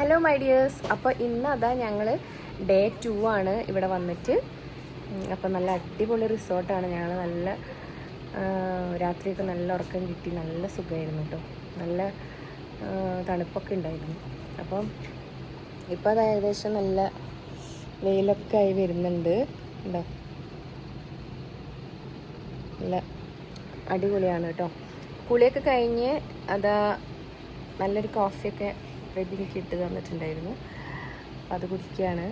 Hello my dears അപ്പോൾ ഇന്ന് അതാ ഞങ്ങൾ ഡേ ടു ആണ് ഇവിടെ വന്നിട്ട്. അപ്പോൾ നല്ല അടിപൊളി റിസോർട്ടാണ് ഞങ്ങൾ നല്ല രാത്രിയൊക്കെ നല്ല ഉറക്കം കിട്ടി. നല്ല സുഖമായിരുന്നു കേട്ടോ നല്ല തണുപ്പൊക്കെ ഉണ്ടായിരുന്നു. അപ്പം ഇപ്പോൾ അത് ഏകദേശം നല്ല വെയിലൊക്കെ ആയി വരുന്നുണ്ട്. ഉണ്ടോ നല്ല അടിപൊളിയാണ് കേട്ടോ കുളിയൊക്കെ കഴിഞ്ഞ് അതാ നല്ലൊരു കോഫിയൊക്കെ റെഡി എനിക്ക് ഇട്ട് തന്നിട്ടുണ്ടായിരുന്നു. അപ്പം അത് കുടിക്കുകയാണ്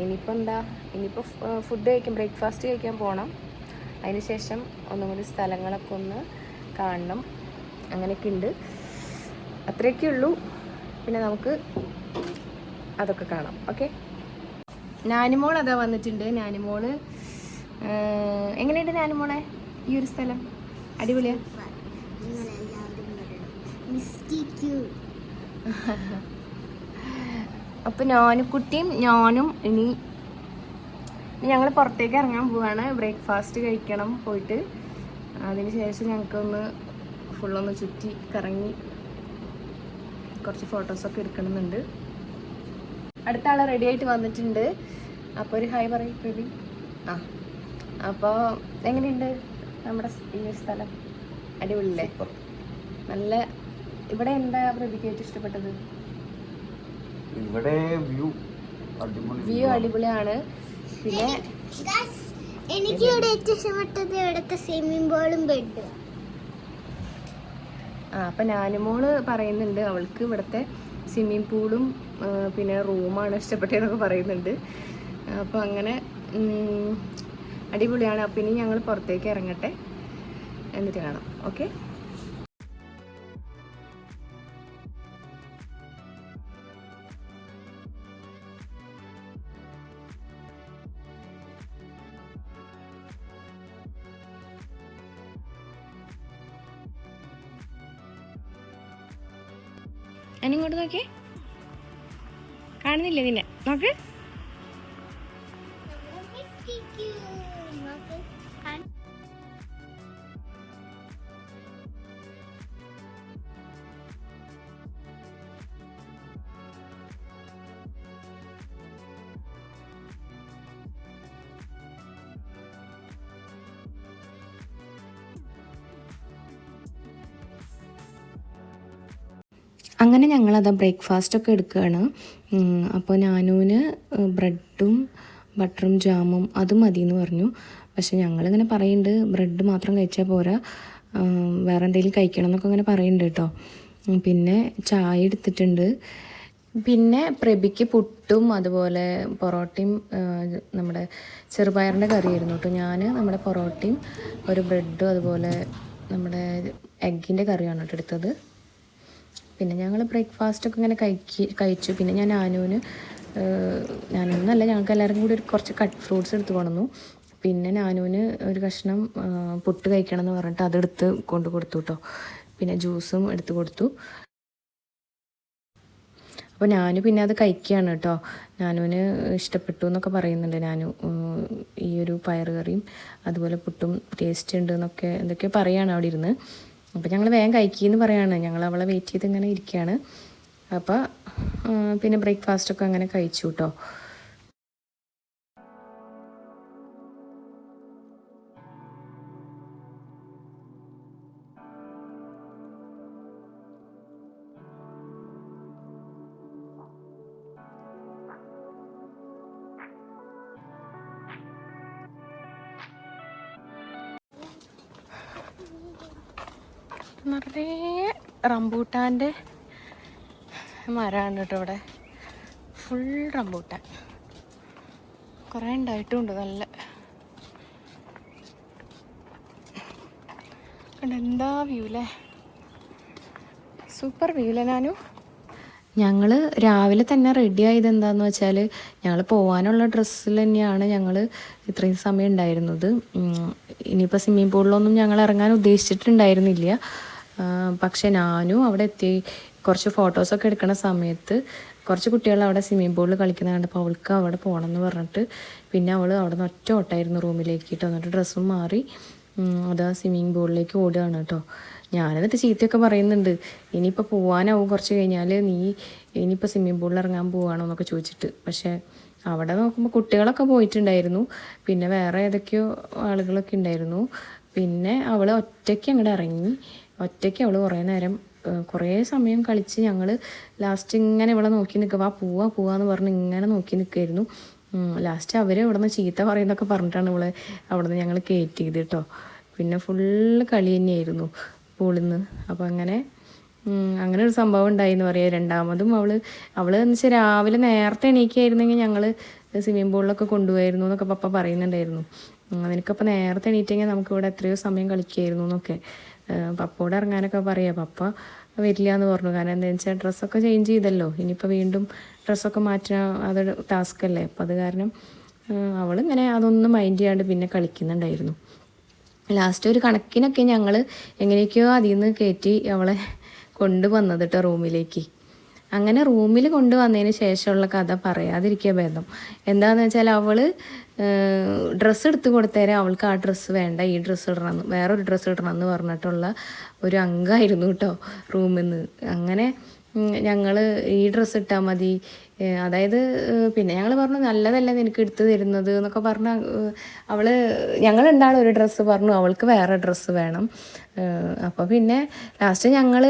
ഇനിയിപ്പോൾ എന്താ? ഇനിയിപ്പോൾ ഫുഡ് കഴിക്കാൻ ബ്രേക്ക്ഫാസ്റ്റ് കഴിക്കാൻ പോകണം അതിന് ശേഷം ഒന്നും കൂടി സ്ഥലങ്ങളൊക്കെ ഒന്ന് കാണണം. അങ്ങനെയൊക്കെ ഉണ്ട്. അത്രയൊക്കെ ഉള്ളൂ. പിന്നെ നമുക്ക് അതൊക്കെ കാണാം. ഓക്കെ? നാനിമോൾ അതാ വന്നിട്ടുണ്ട്. നാനിമോൾ എങ്ങനെയുണ്ട് നാനിമോളെ? ഈ ഒരു സ്ഥലം? അടിപൊളിയാ? അപ്പൊ ഞാനും കുട്ടിയും ഞാനും ഇനി ഞങ്ങൾ പുറത്തേക്ക് ഇറങ്ങാൻ പോവാണ്. ബ്രേക്ക്ഫാസ്റ്റ് കഴിക്കണം പോയിട്ട്. അതിനുശേഷം ഞങ്ങൾക്കൊന്ന് ഫുള്ളൊന്ന് ചുറ്റി കറങ്ങി കുറച്ച് ഫോട്ടോസൊക്കെ എടുക്കണമെന്നുണ്ട്. അടുത്ത ആൾ റെഡി ആയിട്ട് വന്നിട്ടുണ്ട്. അപ്പോൾ ഒരു ഹായ് പറയും പ്രവി ആ അപ്പോൾ എങ്ങനെയുണ്ട് നമ്മുടെ ഈ സ്ഥലം? അടിപൊളിയല്ലേ? നല്ല ഇവിടെ എന്താ പ്രതിക്ക് ഏറ്റവും ഇഷ്ടപ്പെട്ടത്? ഇവിടെ വ്യൂ വ്യൂ അടിപൊളിയാണ്. പിന്നെ എനിക്ക് ഇവിടെ ഏറ്റവും ഇഷ്ടപ്പെട്ടത് ഇവിടുത്തെ സ്വിമ്മിംഗ് പൂളും ബെഡും ആ അപ്പം ഞാനുമോൾ പറയുന്നുണ്ട് അവൾക്ക് ഇവിടുത്തെ സ്വിമ്മിങ് പൂളും പിന്നെ റൂമാണ് ഇഷ്ടപ്പെട്ടതെന്നൊക്കെ പറയുന്നുണ്ട്. അപ്പോൾ അങ്ങനെ അടിപൊളിയാണ്. അപ്പം ഇനി ഞങ്ങൾ പുറത്തേക്ക് ഇറങ്ങട്ടെ. എന്നിട്ട് കാണാം. ഓക്കെ അങ്ങനെ ഞങ്ങളത് ബ്രേക്ക്ഫാസ്റ്റൊക്കെ എടുക്കുകയാണ് അപ്പോൾ നാനൂന് ബ്രെഡും ബട്ടറും ജാമും അത് മതി എന്ന് പറഞ്ഞു. പക്ഷെ ഞങ്ങളിങ്ങനെ പറയുന്നുണ്ട് ബ്രെഡ് മാത്രം കഴിച്ചാൽ പോരാ. വേറെ എന്തെങ്കിലും കഴിക്കണം എന്നൊക്കെ അങ്ങനെ പറയുന്നുണ്ട് കേട്ടോ പിന്നെ ചായ എടുത്തിട്ടുണ്ട്. പിന്നെ പ്രഭിക്ക് പുട്ടും അതുപോലെ പൊറോട്ടയും നമ്മുടെ ചെറുപയറിന്റെ കറിയായിരുന്നു കേട്ടോ. ഞാൻ നമ്മുടെ പൊറോട്ടയും ഒരു ബ്രെഡും അതുപോലെ നമ്മുടെ എഗ്ഗിന്റെ കറിയാണ് കേട്ടോ എടുത്തത്. പിന്നെ ഞങ്ങൾ ബ്രേക്ക്ഫാസ്റ്റൊക്കെ ഇങ്ങനെ കഴിക്കി കഴിച്ചു. പിന്നെ ഞാൻ ആനൂന് ഞാനൊന്നല്ല ഞങ്ങൾക്ക് എല്ലാവർക്കും കൂടി ഒരു കുറച്ച് കട്ട് ഫ്രൂട്ട്സ് എടുത്ത് കൊണ്ടുവന്നു. പിന്നെ നാനൂന് ഒരു കഷ്ണം പുട്ട് കഴിക്കണം എന്ന് പറഞ്ഞിട്ട് അതെടുത്ത് കൊണ്ട് കൊടുത്തു കേട്ടോ പിന്നെ ജ്യൂസും എടുത്ത് കൊടുത്തു. അപ്പോൾ ഞാനും പിന്നെ അത് കഴിക്കുകയാണ് കേട്ടോ ഞാനൂന് ഇഷ്ടപ്പെട്ടു എന്നൊക്കെ പറയുന്നുണ്ട് നാനു. ഈ ഒരു പയർ കറിയും അതുപോലെ പുട്ടും ടേസ്റ്റ് ഉണ്ട് എന്നൊക്കെ എന്തൊക്കെയോ പറയുകയാണ് അവിടെ ഇരുന്ന്. അപ്പോൾ ഞങ്ങൾ വേഗം കഴിക്കുകയെന്ന് പറയാണ്. ഞങ്ങൾ അവളെ വെയിറ്റ് ചെയ്ത് ഇങ്ങനെ ഇരിക്കുകയാണ്. അപ്പോൾ പിന്നെ ബ്രേക്ക്ഫാസ്റ്റൊക്കെ അങ്ങനെ കഴിച്ചു കേട്ടോ നിറയെ റംബൂട്ടാന്റെ മരമാണ് കേട്ടോ ഇവിടെ. Full rambutan. കുറേ ഉണ്ടായിട്ടുമുണ്ട് നല്ല. എന്താ വ്യൂ അല്ലേ സൂപ്പർ വ്യൂ അല്ലേ ഞങ്ങൾ രാവിലെ തന്നെ റെഡി ആയത് എന്താണെന്ന് വെച്ചാൽ ഞങ്ങൾ പോകാനുള്ള ഡ്രസ്സിൽ തന്നെയാണ് ഞങ്ങൾ ഇത്രയും സമയം ഉണ്ടായിരുന്നത്. ഇനിയിപ്പോൾ സ്വിമ്മിംഗ് പൂളിലൊന്നും ഞങ്ങൾ ഇറങ്ങാൻ ഉദ്ദേശിച്ചിട്ടുണ്ടായിരുന്നില്ല. പക്ഷെ ഞാനും അവിടെ എത്തി കുറച്ച് ഫോട്ടോസൊക്കെ എടുക്കുന്ന സമയത്ത് കുറച്ച് കുട്ടികൾ അവിടെ സ്വിമ്മിംഗ് പൂളിൽ കളിക്കുന്ന കണ്ടപ്പോൾ അവൾക്ക് അവിടെ പോകണം എന്ന് പറഞ്ഞിട്ട് പിന്നെ അവൾ അവിടെ നിന്ന് ഒറ്റ ഓട്ടായിരുന്നു റൂമിലേക്ക് കേട്ടോ എന്നിട്ട് ഡ്രസ്സും മാറി അതാ സ്വിമ്മിംഗ് പൂളിലേക്ക് ഓടുകയാണ് കേട്ടോ. ഞാനെന്നിട്ട് ചീത്തയൊക്കെ പറയുന്നുണ്ട്. ഇനിയിപ്പോൾ പോകാനാവും കുറച്ച് കഴിഞ്ഞാൽ നീ ഇനിയിപ്പോൾ സ്വിമ്മിംഗ് പൂളിൽ ഇറങ്ങാൻ പോവാണോ എന്നൊക്കെ ചോദിച്ചിട്ട്. പക്ഷേ അവിടെ നോക്കുമ്പോൾ കുട്ടികളൊക്കെ പോയിട്ടുണ്ടായിരുന്നു. പിന്നെ വേറെ ഏതൊക്കെയോ ആളുകളൊക്കെ ഉണ്ടായിരുന്നു. പിന്നെ അവൾ ഒറ്റയ്ക്ക് അങ്ങോട്ട് ഇറങ്ങി. ഒറ്റയ്ക്ക് അവൾ കുറേ നേരം കുറേ സമയം കളിച്ച് ഞങ്ങൾ ലാസ്റ്റ് ഇങ്ങനെ ഇവിടെ നോക്കി നിൽക്കുക. വാ പോവാ പോവാന്ന് പറഞ്ഞ് ഇങ്ങനെ നോക്കി നിൽക്കുമായിരുന്നു ലാസ്റ്റ് അവർ ഇവിടെ നിന്ന് ചീത്ത പറയുന്നൊക്കെ പറഞ്ഞിട്ടാണ് ഇവിടെ അവിടെ നിന്ന് ഞങ്ങൾ കയറ്റിയത് കേട്ടോ. പിന്നെ ഫുള്ള് കളി തന്നെയായിരുന്നു പൂളിൽ നിന്ന് അപ്പോൾ അങ്ങനെ അങ്ങനെ ഒരു സംഭവം ഉണ്ടായി എന്ന് പറയാം. രണ്ടാമതും അവൾ അവൾ എന്ന് വെച്ചാൽ രാവിലെ നേരത്തെ എണീക്കായിരുന്നെങ്കിൽ ഞങ്ങൾ സ്വിമ്മിംഗ് പൂളിലൊക്കെ കൊണ്ടുപോയിരുന്നു എന്നൊക്കെ പപ്പ പറയുന്നുണ്ടായിരുന്നു. നിനക്കപ്പോൾ നേരത്തെ എണീറ്റെങ്കിൽ നമുക്കിവിടെ എത്രയോ സമയം കളിക്കായിരുന്നു എന്നൊക്കെ. ഏഹ് പപ്പയോട് ഇറങ്ങാനൊക്കെ പറയാം പപ്പ വരില്ല എന്ന് പറഞ്ഞു. കാരണം എന്താണെന്ന് വെച്ചാൽ ഡ്രസ്സൊക്കെ ചേഞ്ച് ചെയ്തല്ലോ. ഇനിയിപ്പോൾ വീണ്ടും ഡ്രസ്സൊക്കെ മാറ്റാൻ അതൊരു ടാസ്ക് അല്ലേ? അപ്പോൾ അത് കാരണം അവളിങ്ങനെ അതൊന്നും മൈൻഡ് ചെയ്യാണ്ട് പിന്നെ കളിക്കുന്നുണ്ടായിരുന്നു. ലാസ്റ്റ് ഒരു കണക്കിനൊക്കെ ഞങ്ങൾ എങ്ങനെയൊക്കെയോ അതിൽ നിന്ന് കയറ്റി അവളെ കൊണ്ടുവന്നത് കേട്ടോ റൂമിലേക്ക്. അങ്ങനെ റൂമിൽ കൊണ്ടുവന്നതിന് ശേഷമുള്ള കഥ പറയാതിരിക്കുക ഭേദം. എന്താണെന്ന് വെച്ചാൽ അവൾ ഡ്രസ്സ് എടുത്ത് കൊടുത്തേരെ അവൾക്ക് ആ ഡ്രസ്സ് വേണ്ട ഈ ഡ്രസ്സ് ഇടണമെന്ന് വേറൊരു ഡ്രസ്സ് ഇടണമെന്ന് പറഞ്ഞിട്ടുള്ള ഒരു അംഗമായിരുന്നു കേട്ടോ റൂമിൽ നിന്ന് അങ്ങനെ ഞങ്ങൾ ഈ ഡ്രസ്സ് ഇട്ടാൽ മതി. അതായത് പിന്നെ ഞങ്ങൾ പറഞ്ഞു നല്ലതല്ല നിനക്ക് എടുത്തു തരുന്നത്? എന്നൊക്കെ പറഞ്ഞ അവൾ ഞങ്ങൾ എന്താണ് ഒരു ഡ്രസ്സ് പറഞ്ഞു അവൾക്ക് വേറെ ഡ്രസ്സ് വേണം. അപ്പോൾ പിന്നെ ലാസ്റ്റ് ഞങ്ങൾ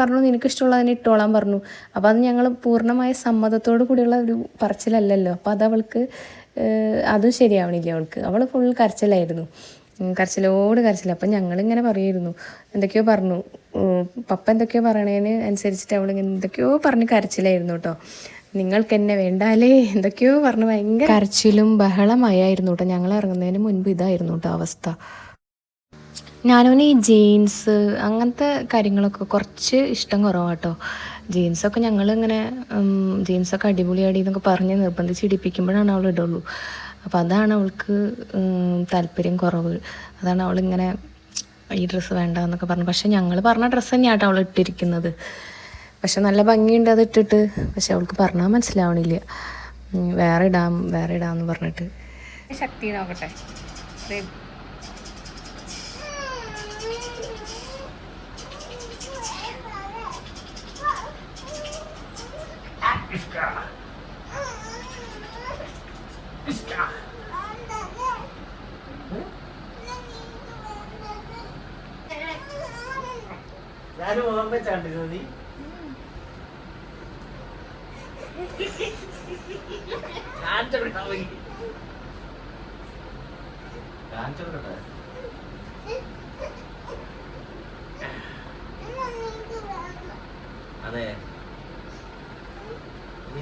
പറഞ്ഞു നിനക്ക് ഇഷ്ടമുള്ളതിന് ഇട്ടോളാൻ പറഞ്ഞു. അപ്പോൾ അത് ഞങ്ങൾ പൂർണമായ സമ്മതത്തോടു കൂടിയുള്ള ഒരു പറച്ചിലല്ലല്ലോ. അപ്പോൾ അത് അവൾക്ക് അതും ശരിയാവണില്ല അവൾക്ക്. അവൾ ഫുൾ കരച്ചിലായിരുന്നു. കരച്ചിലോട് കരച്ചില്ല അപ്പം ഞങ്ങളിങ്ങനെ പറയുമായിരുന്നു എന്തൊക്കെയോ പറഞ്ഞു. പപ്പ എന്തൊക്കെയോ പറയണതിന് അനുസരിച്ചിട്ട് അവളിങ്ങനെ എന്തൊക്കെയോ പറഞ്ഞ് കരച്ചിലായിരുന്നു കേട്ടോ. നിങ്ങൾക്ക് എന്നെ വേണ്ടാലേ? എന്തൊക്കെയോ പറഞ്ഞ് ഭയങ്കര കരച്ചിലും ബഹളമായിരുന്നു കേട്ടോ. ഞങ്ങൾ ഇറങ്ങുന്നതിന് മുൻപ് ഇതായിരുന്നു കേട്ടോ അവസ്ഥ. ഞാനവന് ഈ ജീൻസ് അങ്ങനത്തെ കാര്യങ്ങളൊക്കെ കുറച്ച് ഇഷ്ടം കുറവാട്ടോ. ജീൻസൊക്കെ ഞങ്ങൾ ഇങ്ങനെ ജീൻസൊക്കെ അടിപൊളിയാടി എന്നൊക്കെ പറഞ്ഞ് നിർബന്ധിച്ച് ഇടിപ്പിക്കുമ്പോഴാണ് അവൾ ഇടുള്ളൂ. അപ്പോൾ അതാണ് അവൾക്ക് താല്പര്യം കുറവ്. അതാണ് അവളിങ്ങനെ ഈ ഡ്രസ്സ് വേണ്ട എന്നൊക്കെ പറഞ്ഞു. പക്ഷെ ഞങ്ങൾ പറഞ്ഞ ഡ്രസ്സ് തന്നെയാട്ടോ അവൾ ഇട്ടിരിക്കുന്നത്. പക്ഷെ നല്ല ഭംഗിയുണ്ട് അത് ഇട്ടിട്ട്. പക്ഷെ അവൾക്ക് പറഞ്ഞാൽ മനസ്സിലാവണില്ല. വേറെ ഇടാം വേറെ ഇടാമെന്ന് പറഞ്ഞിട്ട്. ശക്തി നോക്കട്ടെ. ഞാനും മുഖം വെച്ചാണ്ടിരുന്നു നീ അതെ.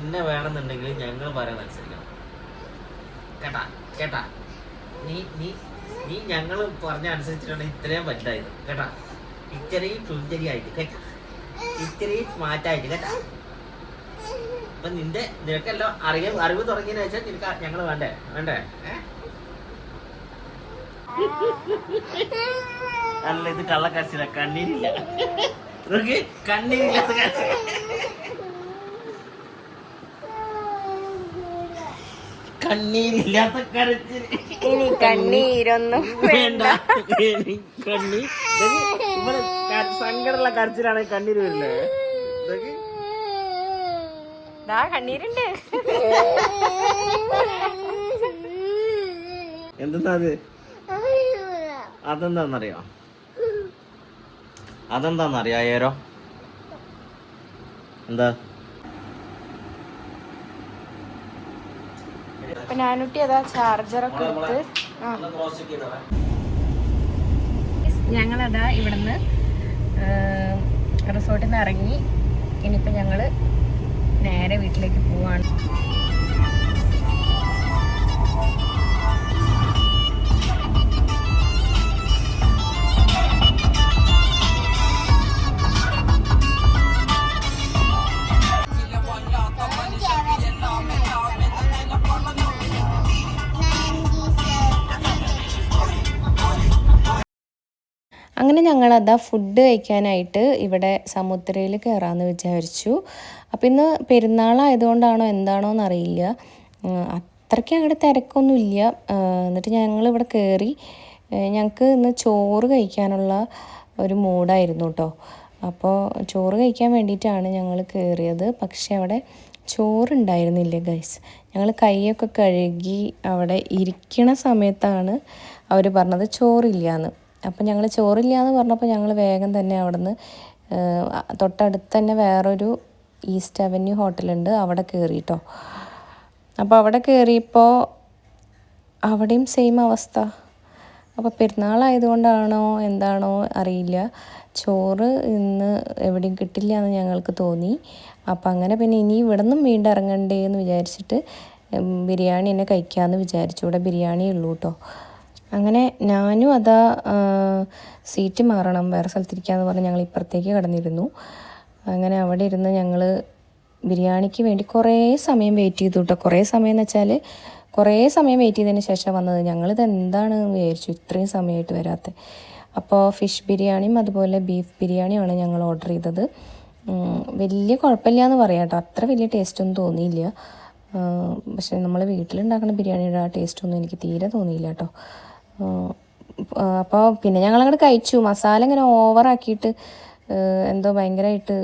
നിന്നെ വേണമെന്നുണ്ടെങ്കിൽ ഞങ്ങൾ പറയാൻ അനുസരിക്കണം കേട്ടാ? കേട്ടാ? നീ നീ നീ ഞങ്ങൾ പറഞ്ഞ അനുസരിച്ചിട്ടാണ് ഇത്രയും വലുതായത്. കേട്ടാ? ഇത്രയും സുന്ദരിയായിട്ട് കേട്ടാ? ഇത്രയും മാറ്റായിട്ട് കേട്ടാ? അപ്പൊ നിന്റെ നിനക്കെല്ലാം അറിയ അറിവ് തുടങ്ങിയെന്ന് വെച്ചാൽ നിനക്ക് ഞങ്ങൾ വേണ്ടേ? വേണ്ടേ? അല്ല ഇത് കള്ളക്കരച്ചില്ല കണ്ണീരില്ല. കണ്ണീരില്ലാത്ത കരച്ചിൽ കണ്ണീരില്ലാത്ത കരച്ചിൽ ഇനി കണ്ണീരൊന്നും വേണ്ട. സങ്കടമുള്ള കരച്ചിലാണ് കണ്ണീര് വരുന്നത് കണ്ണീരുണ്ട്. എന്തെന്നാ അത്? അതെന്താന്നറിയോ? അതെന്താന്നറിയോ ഏരോ? എന്താ? ഞാനുട്ടി അതാ ചാർജറൊക്കെ എടുത്ത്. ആ. ഞങ്ങളതാ ഇവിടുന്ന് റിസോർട്ടിൽ നിന്ന് ഇറങ്ങി. ഇനിയിപ്പോൾ ഞങ്ങൾ നേരെ വീട്ടിലേക്ക് പോവാണ്. അങ്ങനെ ഞങ്ങളതാ ഫുഡ് കഴിക്കാനായിട്ട് ഇവിടെ സമുദ്രയിൽ കയറാമെന്ന് വിചാരിച്ചു. അപ്പം ഇന്ന് പെരുന്നാളായതുകൊണ്ടാണോ എന്താണോ എന്നറിയില്ല അത്രയ്ക്ക് അങ്ങോട്ട് തിരക്കൊന്നുമില്ല. എന്നിട്ട് ഞങ്ങൾ ഇവിടെ കയറി ഞങ്ങൾക്ക് ഇന്ന് ചോറ് കഴിക്കാനുള്ള ഒരു മൂഡായിരുന്നു കേട്ടോ അപ്പോൾ ചോറ് കഴിക്കാൻ വേണ്ടിയിട്ടാണ് ഞങ്ങൾ കയറിയത് പക്ഷെ അവിടെ ചോറുണ്ടായിരുന്നില്ല ഗൈസ് ഞങ്ങൾ കൈയൊക്കെ കഴുകി അവിടെ ഇരിക്കണ സമയത്താണ് അവർ പറഞ്ഞത് ചോറില്ലാന്ന്. അപ്പം ഞങ്ങൾ ചോറില്ല എന്ന് പറഞ്ഞപ്പോൾ ഞങ്ങൾ വേഗം തന്നെ അവിടെ നിന്ന് തൊട്ടടുത്ത് തന്നെ വേറൊരു ഈസ്റ്റ് അവന്യൂ ഹോട്ടലുണ്ട് അവിടെ കയറി കേട്ടോ അപ്പോൾ അവിടെ കയറിയപ്പോൾ അവിടെയും സെയിം അവസ്ഥ. അപ്പോൾ പെരുന്നാളായതുകൊണ്ടാണോ എന്താണോ അറിയില്ല. ചോറ് ഇന്ന് എവിടെയും കിട്ടില്ല എന്ന് ഞങ്ങൾക്ക് തോന്നി. അപ്പം അങ്ങനെ പിന്നെ ഇനി ഇവിടെ നിന്നും വീണ്ടും ഇറങ്ങണ്ടേ എന്ന് വിചാരിച്ചിട്ട് ബിരിയാണി തന്നെ കഴിക്കാമെന്ന് വിചാരിച്ചു. ഇവിടെ ബിരിയാണി ഉള്ളൂ കേട്ടോ അങ്ങനെ ഞാനും അതാ സീറ്റ് മാറണം വേറെ സ്ഥലത്തിരിക്കാന്ന് പറഞ്ഞ് ഞങ്ങൾ ഇപ്പുറത്തേക്ക് കടന്നിരുന്നു. അങ്ങനെ അവിടെ ഇരുന്ന് ഞങ്ങൾ ബിരിയാണിക്ക് വേണ്ടി കുറേ സമയം വെയിറ്റ് ചെയ്തു കേട്ടോ കുറേ സമയം എന്ന് വെച്ചാൽ കുറേ സമയം വെയിറ്റ് ചെയ്തതിന് ശേഷം വന്നത് ഞങ്ങളിത് എന്താണ് വിചാരിച്ചു ഇത്രയും സമയമായിട്ട് വരാത്ത? അപ്പോൾ ഫിഷ് ബിരിയാണിയും അതുപോലെ ബീഫ് ബിരിയാണിയുമാണ് ഞങ്ങൾ ഓർഡർ ചെയ്തത്. വലിയ കുഴപ്പമില്ല എന്ന് പറയാം കേട്ടോ അത്ര വലിയ ടേസ്റ്റൊന്നും തോന്നിയില്ല. പക്ഷേ നമ്മൾ വീട്ടിലുണ്ടാക്കുന്ന ബിരിയാണിയുടെ ആ ടേസ്റ്റൊന്നും എനിക്ക് തീരെ തോന്നിയില്ല കേട്ടോ അപ്പോൾ പിന്നെ ഞങ്ങളങ്ങോട്ട് കഴിച്ചു. മസാല ഇങ്ങനെ ഓവറാക്കിയിട്ട് എന്തോ ഭയങ്കരമായിട്ട്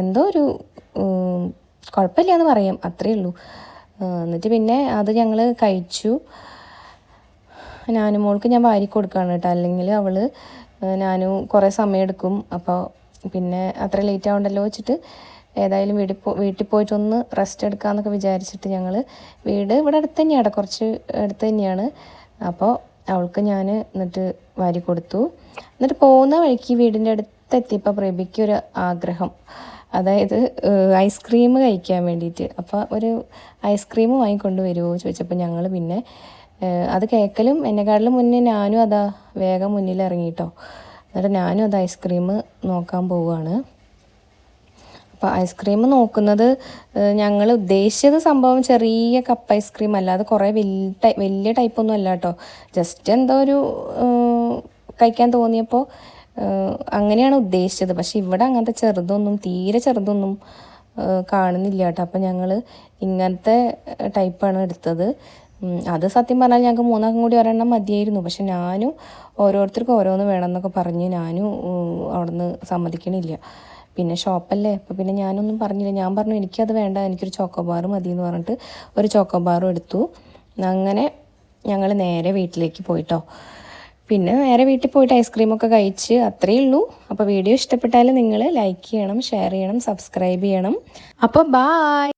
എന്തോ ഒരു കുഴപ്പമില്ല എന്ന് പറയാം. അത്രയേ ഉള്ളൂ. എന്നിട്ട് പിന്നെ അത് ഞങ്ങൾ കഴിച്ചു. ഞാനും മോൾക്ക് ഞാൻ വാരി കൊടുക്കുകയാണ് കേട്ടോ. അല്ലെങ്കിൽ അവൾ ഞാനും കുറേ സമയം എടുക്കും അപ്പോൾ പിന്നെ അത്ര ലേറ്റ് ആവണ്ടല്ലോ വെച്ചിട്ട് ഏതായാലും വീട്ടിൽ പോ വീട്ടിൽ പോയിട്ടൊന്ന് റെസ്റ്റ് എടുക്കാമെന്നൊക്കെ വിചാരിച്ചിട്ട് ഞങ്ങൾ വീട് ഇവിടെ അടുത്ത് തന്നെയാണ് കുറച്ച് അടുത്ത് തന്നെയാണ്. അപ്പോൾ അവൾക്ക് ഞാൻ എന്നിട്ട് വാരി കൊടുത്തു. എന്നിട്ട് പോകുന്ന വഴിക്ക് വീടിന്റെ അടുത്ത് എത്തിയപ്പോൾ പ്രഭിക്ക് ഒരു ആഗ്രഹം. അതായത് ഐസ്ക്രീം കഴിക്കാൻ വേണ്ടിയിട്ട്. അപ്പോൾ ഒരു ഐസ്ക്രീം വാങ്ങിക്കൊണ്ട് വരുമോ ചോദിച്ചപ്പോൾ ഞങ്ങൾ പിന്നെ അത് കേൾക്കലും എന്നെക്കാട്ടിലും മുന്നേ ഞാനും അതാ വേഗം മുന്നിൽ ഇറങ്ങിയിട്ടോ എന്നിട്ട് ഞാനും അത് ഐസ്ക്രീം നോക്കാൻ പോവുകയാണ്. അപ്പോൾ ഐസ്ക്രീം നോക്കുന്നത് ഞങ്ങൾ ഉദ്ദേശിച്ചത് സംഭവം ചെറിയ കപ്പ് ഐസ്ക്രീം അല്ല കുറേ വലിയ വലിയ ടൈപ്പൊന്നും അല്ല കേട്ടോ ജസ്റ്റ് എന്തോ ഒരു കഴിക്കാൻ തോന്നിയപ്പോൾ അങ്ങനെയാണ് ഉദ്ദേശിച്ചത്. പക്ഷേ ഇവിടെ അങ്ങനത്തെ ചെറുതൊന്നും തീരെ ചെറുതൊന്നും കാണുന്നില്ല കേട്ടോ അപ്പം ഞങ്ങൾ ഇങ്ങനത്തെ ടൈപ്പാണ് എടുത്തത്. അത് സത്യം പറഞ്ഞാൽ ഞങ്ങൾക്ക് മൂന്നാക്കം കൂടി ഒരെണ്ണം മതിയായിരുന്നു. പക്ഷെ ഞാനും ഓരോരുത്തർക്കും ഓരോന്ന് വേണമെന്നൊക്കെ പറഞ്ഞ്. ഞാനും അവിടെ അവിടുന്ന് സമ്മതിക്കണില്ല. പിന്നെ ഷോപ്പല്ലേ? അപ്പോൾ പിന്നെ ഞാനൊന്നും പറഞ്ഞില്ല. ഞാൻ പറഞ്ഞു എനിക്കത് വേണ്ട. എനിക്കൊരു ചോക്കോബാർ മതി എന്ന് പറഞ്ഞിട്ട് ഒരു ചോക്കോബാറും എടുത്തു. അങ്ങനെ ഞങ്ങൾ നേരെ വീട്ടിലേക്ക് പോയിട്ടോ. പിന്നെ നേരെ വീട്ടിൽ പോയിട്ട് ഐസ്ക്രീമൊക്കെ കഴിച്ച് അത്രയേ ഉള്ളൂ. അപ്പോൾ വീഡിയോ ഇഷ്ടപ്പെട്ടാൽ നിങ്ങൾ ലൈക്ക് ചെയ്യണം ഷെയർ ചെയ്യണം സബ്സ്ക്രൈബ് ചെയ്യണം. അപ്പോൾ ബായ്